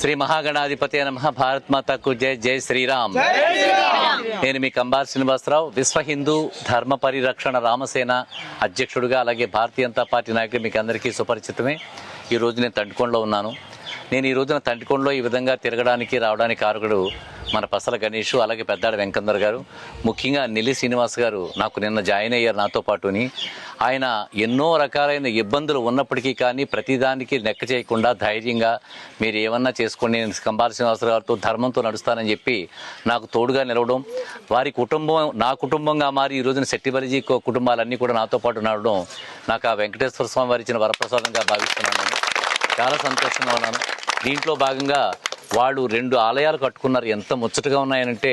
శ్రీ మహాగణాధిపతి నమ. భారత్ మాతకు జై జై శ్రీరామ్. నేను మీ కంబార్ శ్రీనివాసరావు విశ్వ హిందూ ధర్మ పరిరక్షణ రామసేన అధ్యక్షుడిగా అలాగే భారతీయ జనతా పార్టీ నాయకులు మీకు అందరికీ సుపరిచితమే. ఈ రోజు నేను తంటికొండలో ఉన్నాను. నేను ఈ రోజున తంటికొండలో ఈ విధంగా తిరగడానికి రావడానికి కారకుడు మన పసల గణేష్ అలాగే పెద్దాడ వెంకందర్ గారు ముఖ్యంగా నెల్లి శ్రీనివాస్ గారు నాకు నిన్న జాయిన్ అయ్యారు నాతో పాటుని. ఆయన ఎన్నో రకాలైన ఇబ్బందులు ఉన్నప్పటికీ కానీ ప్రతిదానికి లెక్క చేయకుండా ధైర్యంగా మీరు ఏమన్నా చేసుకోండి నేను కంబాల శ్రీనివాసరావు గారితో ధర్మంతో నడుస్తానని చెప్పి నాకు తోడుగా నిలవడం వారి కుటుంబం నా కుటుంబంగా మారి ఈ రోజున శెట్టిబలిజీ కుటుంబాలన్నీ కూడా నాతో పాటు నడవడం నాకు ఆ వెంకటేశ్వర స్వామి వారి ఇచ్చిన వరప్రసాదంగా భావిస్తున్నాను. చాలా సంతోషంగా ఉన్నాను. దీంట్లో భాగంగా వాళ్ళు రెండు ఆలయాలు కట్టుకున్నారు. ఎంత ముచ్చటగా ఉన్నాయనంటే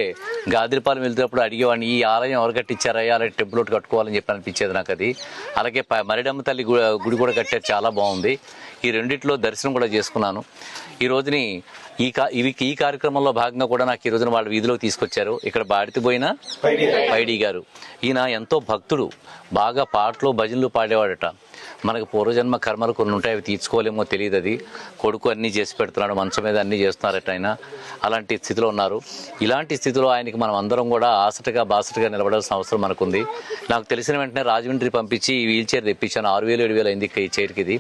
గాదిరిపాలెం వెళ్తేటప్పుడు అడిగేవాడిని ఈ ఆలయం ఎవరు కట్టించారయ్యా? అలాగే టెంపుల్ ఒకటి కట్టుకోవాలని చెప్పి అనిపించేది నాకు అది అలాగే మరిడమ్మ తల్లి గుడి కూడా కట్టారు. చాలా బాగుంది. ఈ రెండిట్లో దర్శనం కూడా చేసుకున్నాను. ఈ రోజుని ఈ కా ఇవి ఈ కార్యక్రమంలో భాగంగా కూడా నాకు ఈ రోజున వాళ్ళ వీధిలోకి తీసుకొచ్చారు. ఇక్కడ బాడితిపోయిన పైడి గారు. ఈయన ఎంతో భక్తుడు. బాగా పాటలు భజనలు పాడేవాడట. మనకు పూర్వజన్మ కర్మలు కొన్ని ఉంటాయి అవి తీర్చుకోలేమో తెలియదు అది. కొడుకు అన్నీ చేసి పెడుతున్నాడు మంచం మీద అన్నీ చేస్తున్నారట ఆయన. అలాంటి స్థితిలో ఉన్నారు. ఇలాంటి స్థితిలో ఆయనకి మనం అందరం కూడా ఆసటగా బాసటగా నిలబడాల్సిన అవసరం మనకుంది. నాకు తెలిసిన వెంటనే రాజమండ్రి పంపించి ఈ వీల్ చైర్ తెప్పించాను. ఆరు వేలు ఏడు వేలు అయింది ఈ చైర్కి ఇది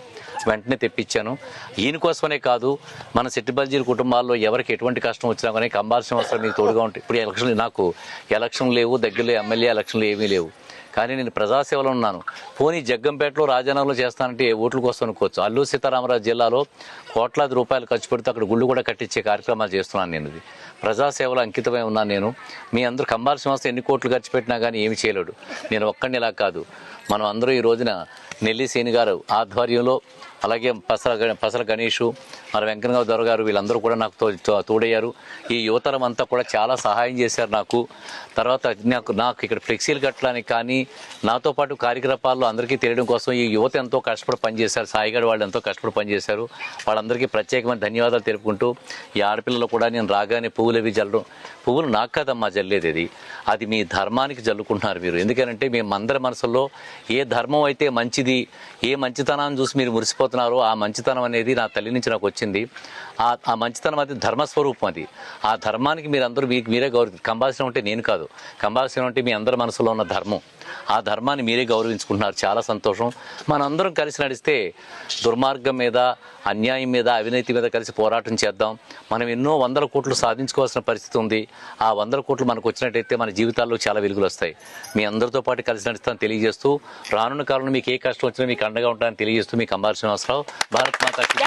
వెంటనే తెప్పించాను. ఈయన కోసమనే కాదు మన సెట్టిబల్జీల కుటుంబాల్లో ఎవరికి ఎటువంటి కష్టం వచ్చినా కానీ కంబాల్సిన అవసరం మీకు తోడుగా ఉంటుంది ఇప్పుడు ఎలక్షన్ నాకు ఎలక్షన్ లేవు దగ్గరలో ఎమ్మెల్యే ఎలక్షన్లు ఏమీ లేవు. కానీ నేను ప్రజాసేవలో ఉన్నాను. పోనీ జగ్గంపేటలో రాజానగరంలో చేస్తానంటే ఓట్లు కోసం అనుకోవచ్చు? అల్లూరు సీతారామరాజు జిల్లాలో కోట్లాది రూపాయలు ఖర్చు పెడితే అక్కడ గుళ్ళు కూడా కట్టించే కార్యక్రమాలు చేస్తున్నాను నేను. ఇది ప్రజాసేవలో అంకితమై ఉన్నాను నేను. మీ అందరూ కంబాల సంస్థ ఎన్ని కోట్లు ఖర్చు పెట్టినా కానీ ఏమి చేయలేడు. నేను ఒక్కడిని ఇలా కాదు. మనం అందరూ ఈ రోజున నెల్లి సేని గారు ఆధ్వర్యంలో అలాగే పసల పసల గణేషు మన వెంకన్నగారు దొర గారు వీళ్ళందరూ కూడా నాకు తో- తోడయ్యారు. ఈ యువతరం అంతా కూడా చాలా సహాయం చేశారు నాకు. తర్వాత నాకు నాకు ఇక్కడ ఫ్లెక్సీలు కట్టడానికి కానీ నాతో పాటు కార్యకలాపాల్లో అందరికీ తెలియడం కోసం ఈ యువత ఎంతో కష్టపడి పనిచేశారు. సాయిగడ్ వాళ్ళు ఎంతో కష్టపడి పనిచేశారు. వాళ్ళందరికీ ప్రత్యేకమైన ధన్యవాదాలు తెలుపుకుంటూ ఈ ఆడపిల్లలు కూడా నేను రాగానే పువ్వులు అవి జల్లడం పువ్వులు నాకు కాదమ్మా జల్లేది అది. అది మీ ధర్మానికి జల్లుకుంటున్నారు మీరు. ఎందుకంటే మేము అందరి మనసుల్లో ఏ ధర్మం అయితే మంచిది ఏ మంచితనాన్ని చూసి మీరు మురిసిపోతున్నారో ఆ మంచితనం అనేది నా తల్లి నుంచి నాకు వచ్చింది. ఆ ఆ మంచితనం అది ధర్మస్వరూపం అది. ఆ ధర్మానికి మీరందరూ మీకు మీరే గౌరవ కంబాల్సిన ఉంటే నేను కాదు. కంబాల్సిన ఉంటే మీ అందరి మనసులో ఉన్న ధర్మం. ఆ ధర్మాన్ని మీరే గౌరవించుకుంటున్నారు. చాలా సంతోషం. మనందరం కలిసి నడిస్తే దుర్మార్గం మీద అన్యాయం మీద అవినీతి మీద కలిసి పోరాటం చేద్దాం. మనం ఎన్నో వందల కోట్లు సాధించుకోవాల్సిన పరిస్థితి ఉంది. ఆ వందల కోట్లు మనకు వచ్చినట్టయితే మన జీవితాల్లో చాలా వెలుగులు వస్తాయి. మీ అందరితో పాటు కలిసి నడుస్తాను తెలియజేస్తూ రానున్న కాలంలో మీకు ఏ కష్టం వచ్చినా మీకు అండగా ఉంటానని తెలియజేస్తూ మీకు అంబార్ శ్రీనివాసరావు. భారత్ మాతా కీ